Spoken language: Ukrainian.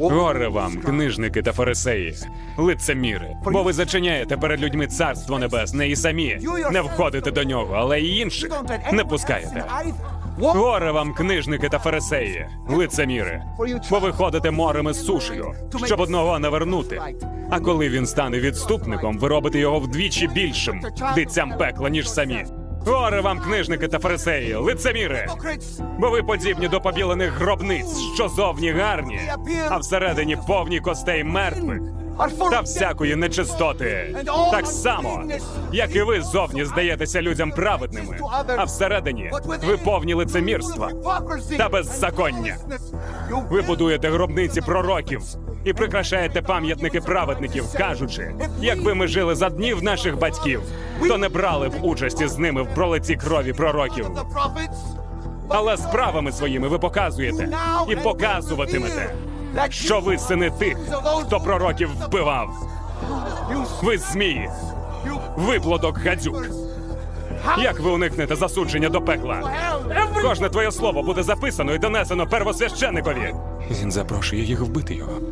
Горе вам, книжники та фарисеї, лицеміри, бо ви зачиняєте перед людьми царство небесне і самі не входите до нього, але й інших не пускаєте. Горе вам, книжники та фарисеї, лицеміри, бо ви ходите морем із сушею, щоб одного навернути. А коли він стане відступником, ви робите його вдвічі більшим дитям пекла, ніж самі. Горе вам, книжники та фарисеї, лицеміри! Бо ви подібні до побілених гробниць, що зовні гарні, а всередині повні костей мертвих та всякої нечистоти. Так само, як і ви зовні здаєтеся людям праведними, а всередині ви повні лицемірства та беззаконня. Ви будуєте гробниці пророків і прикрашаєте пам'ятники праведників, кажучи, якби ми жили за днів наших батьків, то не брали б участі з ними в пролиці крові пророків. Але справами своїми ви показуєте і показуватимете, що ви сини тих, хто пророків вбивав. Ви змії, виплодок гадюк. Як ви уникнете засудження до пекла? Кожне твоє слово буде записано і донесено первосвященикові. Він запрошує їх вбити його.